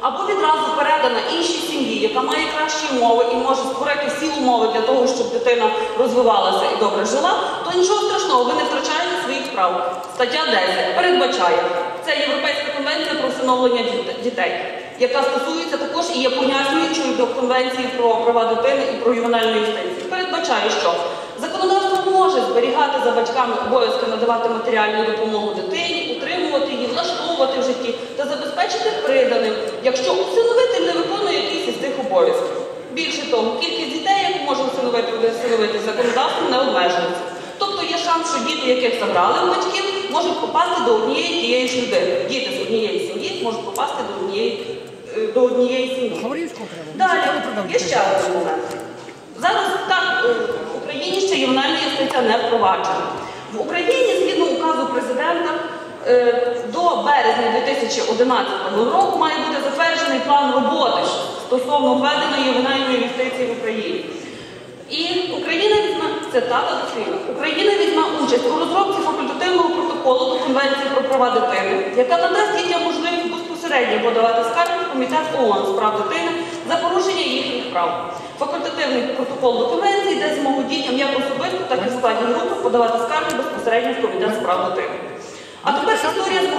або відразу передана іншій сім'ї, яка має кращі умови і може створити всі умови для того, щоб дитина розвивалася і добре жила, то нічого страшного, ви не втрачаєте своїх прав. Стаття 10 передбачає. Це Європейська конвенція про всиновлення дітей, яка стосується також і є пояснюючою до Конвенції про права дитини і про ювенальну юстицію. Передбачає, що законодавство може зберігати за батьками обов'язки надавати матеріальну допомогу дитині, влаштовувати в житті та забезпечити приданим, якщо усиновитель не виконує якийсь із цих обов'язків. Більше того, кількість дітей, яку може усиновити, усиновити законодавством, не обмежується. Тобто є шанс, що діти, яких забрали у батьків, можуть попасти до однієї тієї ж людини. Діти з однієї сім'ї можуть попасти до однієї, е, до однієї сім'ї. Далі, є ще один момент. Зараз так, е, в Україні ще ювенальна юстиція не впроваджена. В Україні, згідно указу президента, е, до березня 2011 року має бути затверджений план роботи стосовно введеної ювенальної юстиції в Україні. І Україна візьме цитата дослівна. Україна візьме участь у розробці факультативного протоколу до Конвенції про права дитини, яка надасть дітям можливість безпосередньо подавати скарги в комітет ООН з прав дитини за порушення їхніх прав. Факультативний протокол до конвенції дасть змогу дітям як особисто, так і в складі групи подавати скарги безпосередньо в комітет з прав дитини. А тепер історія з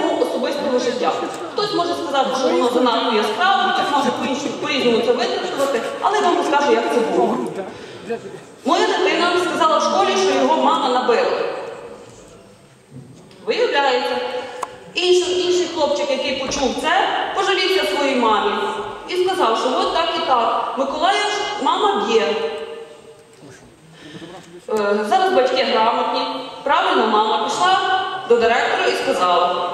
особистого життя. Хтось може сказати, що воно занадто яскраво, хтось може по-різному це витрактувати, але вам розкажу, як це було. Моя дитина сказала в школі, що його мама набила. Виявляється, інший, інший хлопчик, який почув це, пожалівся своїй мамі і сказав, що от так і так. Миколаїв мама б'є. Е, Зараз батьки грамотні. Правильно, мама пішла до директора і сказала,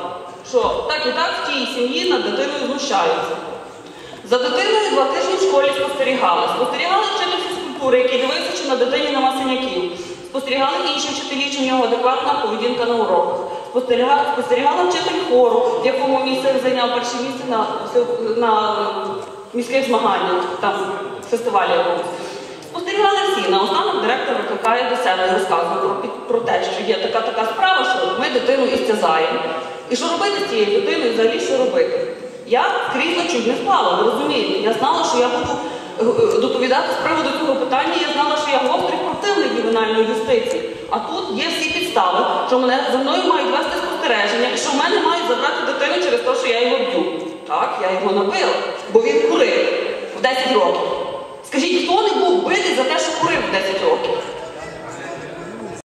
що так і так в тій сім'ї над дитиною знущаються. За дитиною два тижні в школі спостерігали. Спостерігали вчитель фізкультури, який дивився, чи на дитині нема синяків. Спостерігали інші вчителі, чи в нього адекватна поведінка на уроках. Спостерігала, спостерігала вчитель хору, в якому місце зайняв перше місце на, на міських змаганнях, там фестивалі якомусь. Спостерігали всі. Наостанок директор викликає до себе і розказує про, про те, що є така така справа, що ми дитину істязаємо. І що робити з цією дитиною, взагалі що робити? Я крісла чуть не впала, ви розумієте? Я знала, що я буду е, е, доповідати з приводу цього питання, я знала, що я гострий противник ювенальної юстиції. А тут є всі підстави, що мене за мною мають вести спостереження, і що в мене мають забрати дитину через те, що я його б'ю. Так, я його набила, бо він курив в 10 років. Скажіть, хто не був битий за те, що курив в 10 років?